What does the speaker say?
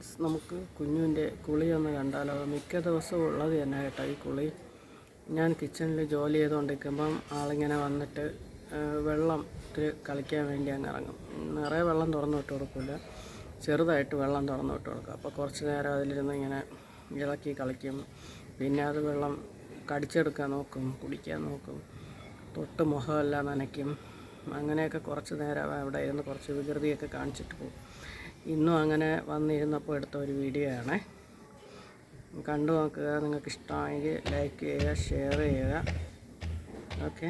Friends നമുക്ക് കുഞ്ഞുവിന്റെ കുളി ഒന്ന് കണ്ടാലോ മിക്ക ദിവസവും ഉള്ളത് തന്നെ കേട്ടോ ഈ കുളി. ഞാൻ കിച്ചണിൽ ജോലി ചെയ്തുകൊണ്ടിരിക്കുമ്പം ആളിങ്ങനെ വന്നിട്ട് വെള്ളം കളിക്കാൻ വേണ്ടി അങ്ങ് ഇറങ്ങും. നിറയെ വെള്ളം തുറന്നു വിട്ട് കൊടുക്കില്ല. ചെറുതായിട്ട് വെള്ളം തുറന്നു വിട്ട് കൊടുക്കും. അപ്പോൾ കുറച്ച് നേരം അതിലിരുന്ന് ഇങ്ങനെ ഇളക്കി കളിക്കും. പിന്നെ അത് വെള്ളം കടിച്ചെടുക്കാൻ നോക്കും കുടിക്കാൻ നോക്കും. തൊട്ട് മുഖമെല്ലാം നനയ്ക്കും. അങ്ങനെയൊക്കെ കുറച്ച് നേരം അവിടെ ഇരുന്ന് കുറച്ച് വികൃതിയൊക്കെ കാണിച്ചിട്ട് പോകും. ഇന്നും അങ്ങനെ വന്നിരുന്നപ്പോൾ എടുത്ത ഒരു വീഡിയോ ആണ്. കണ്ടു നോക്കുക നിങ്ങൾക്ക് ഇഷ്ടമായെങ്കിൽ ലൈക്ക് ചെയ്യുക ഷെയർ ചെയ്യുക. ഓക്കെ